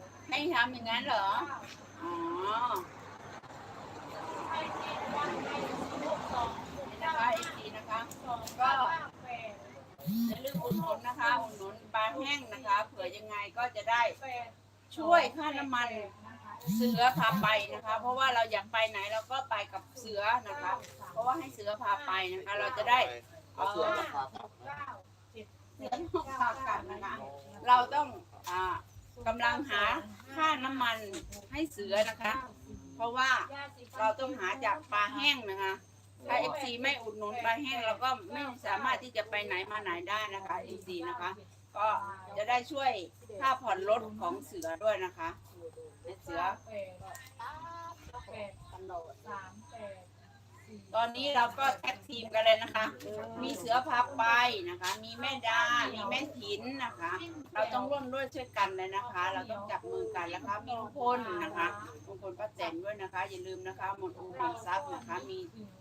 ำให้ทำอย่างนั้นเหรอ อ๋อนี่นะคะอีกทีนะคะ ก็อย่าลืมอุดหนุนนะคะ อุดหนุนปลาแห้งนะคะ เผื่อยังไงก็จะได้ช่วยค่าน้ำมันเสือพาไปนะคะ เพราะว่าเราอยากไปไหนเราก็ไปกับเสือนะคะ เพราะว่าให้เสือพาไปนะคะ เราจะได้เสือราคาเสือพากันนะคะ เราต้องอ่า กำลังหาค่าน้ำมันให้เสือนะคะ เพราะว่าเราต้องหาจากปลาแห้งนะคะ ถ้าเอฟซีไม่อุดหนุนปลาแห้งเราก็ไม่สามารถที่จะไปไหนมาไหนได้นะคะเอฟซีนะคะ ก็จะได้ช่วยค่าผ่อนรถของเสือด้วยนะคะเสือต ตอนนี้เราก็แท็กทีมกันเลยนะคะ มีเสือพาไปนะคะ มีแม่ดา มีแม่ถินนะคะ เราต้องร่วมด้วยช่วยกันเลยนะคะ เราต้องจับมือกันนะคะมีลุงพลนะคะลุงพลป้าแตนด้วยนะคะ อย่าลืมนะคะหมดอูหมดซับนะคะ มี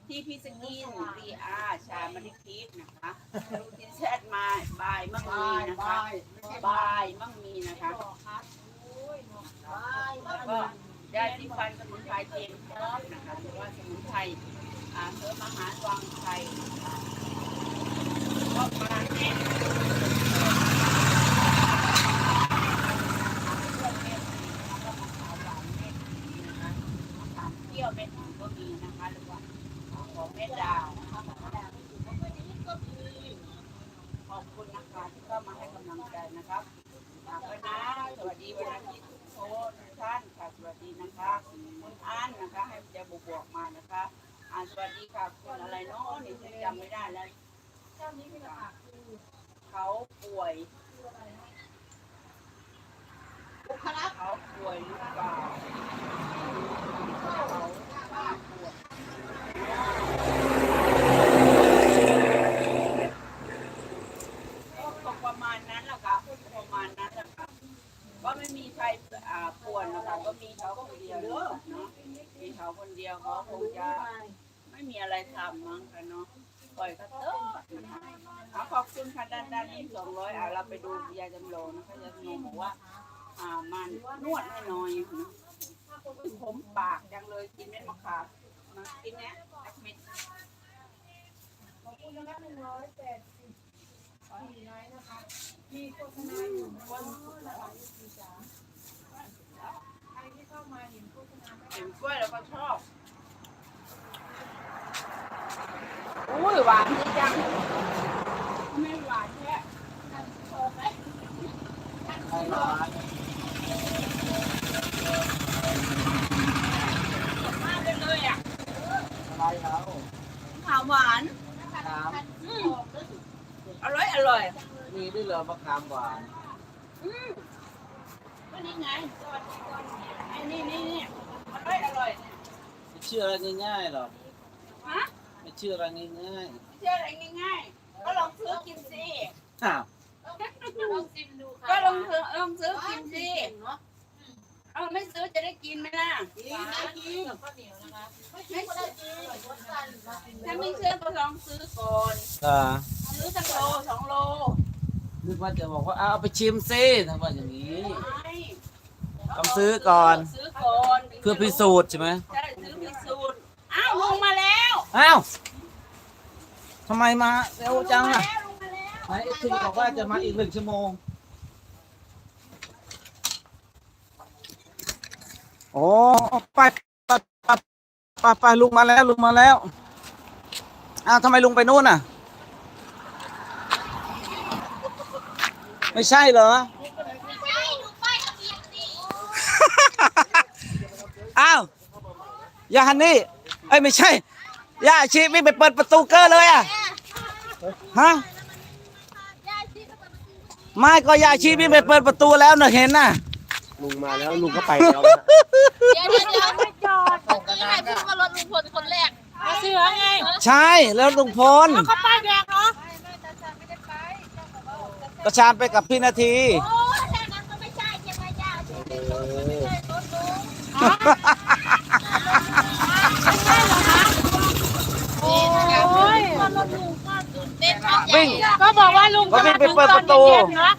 ที่พิสกินรีอาชามาริคิดนะคะลูกทินแชทมาบายมั่งมีนะคะบายมั่งมีนะคะแล้วก็ยาที่ฟันสมุนไพรเทียมพร้อมนะคะหรือว่าสมุนไพร อ่าเสริมหารวังไทยก็ปลาแห้งเที่ยวเป็นก็มีนะคะหรือว่าของแม่ดดาวนะคะขอบคุณนะคะที่เข้ามาให้กำลังใจนะครับฝากไว้นะสวัสดีวันอาทิตย์ทุกคนทุกท่านค่ะสวัสดีนะคะคุณอันนะคะให้เจะบวกมานะคะ สวัสดีค่ะคุณอะไรเนาะนี่จำไม่ได้แล้วเขาป่วยเขาป่วยหรือเปล่าเขาป่วยก็ประมาณนั้นแหละค่ะประมาณนั้นแหละค่ะก็ไม่มีใครป่วนนะคะก็มีเขาคนเดียวเนาะมีเขาคนเดียวเขาคงจะ ไม่มีอะไรทำมั้งคะเนาะปล่อยเขาเถอะนะคะเอาขอบคุณค่ะด้านด้านนี้สองร้อยเอะเราไปดูยายจำลองนะคะยายจำลองบอกว่า อ่ามันนวดให้หน่อยนะผมปากจังเลยกินเม็ดมะขามมากินเนี้ยแอดมิดขอบคุณนะคะหนึ่งร้อยแปดสิบสี่ไลค์นะคะมีโฆษณาอยู่นะคะใครที่เข้ามาเห็นโฆษณาเห็นกล้วยแล้วก็ชอบอุ้ย หวานดีจังไม่หวานแค่ใครร้านมากเลยเลยอะอะไรเขาขาวหวานถามอืมอร่อยอร่อย มีด้วยเหรอมะขามหวานอืมก็นี่ไงไอ้นี่นี่นี่อร่อยอร่อยเนี่ยไม่เชื่ออะไรง่ายๆหรอกฮะ ไม่เชื่ออะไรง่ายเชื่ออะไรง่ายๆ ก็ลองซื้อกินสิ ๆอ้าวลองชิมดูค่ะก็ลองซื้อลองซื้อกินสิเออไม่ซื้อจะได้กินไหมล่ะหวานกินกับข้าวเหนียวนะคะไม่ซื้ออร่อยรสชาติมากินถ้าไม่เชื่อก็ลองซื้อก่อน อ่าซื้อสักโลสองโลนึกว่าจะบอกว่าเอาไปชิมซิทำว่าอย่างนี้ ไม่ต้องซื้อก่อน ซื้อก่อนเพื่อพิสูจน์ใช่ไหม ใช่ซื้อพิสูจน์อ้าวลงมาแล้ว อ้าวทำไมมาเร็วจังลอะแล้วลงมาแล้วไหนเอฟซีบอกว่าจะมาอีกหนึ่งชั่วโมง โอ้ไปไปไปไปไปลุงมาแล้วลุงมาแล้วอ้าวทำไมลุงไปนู่นอะ ไม่ใช่เหรออ้าว ยาฮันนี่ เอ้ยไม่ใช่ ยาอาชีไม่งไปเปิดประตูเกอร์เลยอะฮะไม่ก็ยาอาชีไม่งไปเปิดประตูแล้วเนอะเห็นน่ะลุงมาแล้วลุงก็ไปแล้วนะเดี๋ยวเดี๋ยวเดี๋ยวไม่จอดเมื่อกี้ใครพูดว่ารถลุงพลคนแรกเสือไงใช่แล้วลุงพลเขาป้ายแดงเนาะกระชานไปกับพี่นาทีโอ้แค่นั้นก็ไม่ใช่ใช่ไหมจ้าใช่ไหมรถไม่ใช่รถลุง โอ้ย ก็รถลุงก็ตื่นเต้นมาก วิ่ง ก็ บอกว่าลุงก็วิ่งไปเปิดประตูจอดเย็นๆเนาะ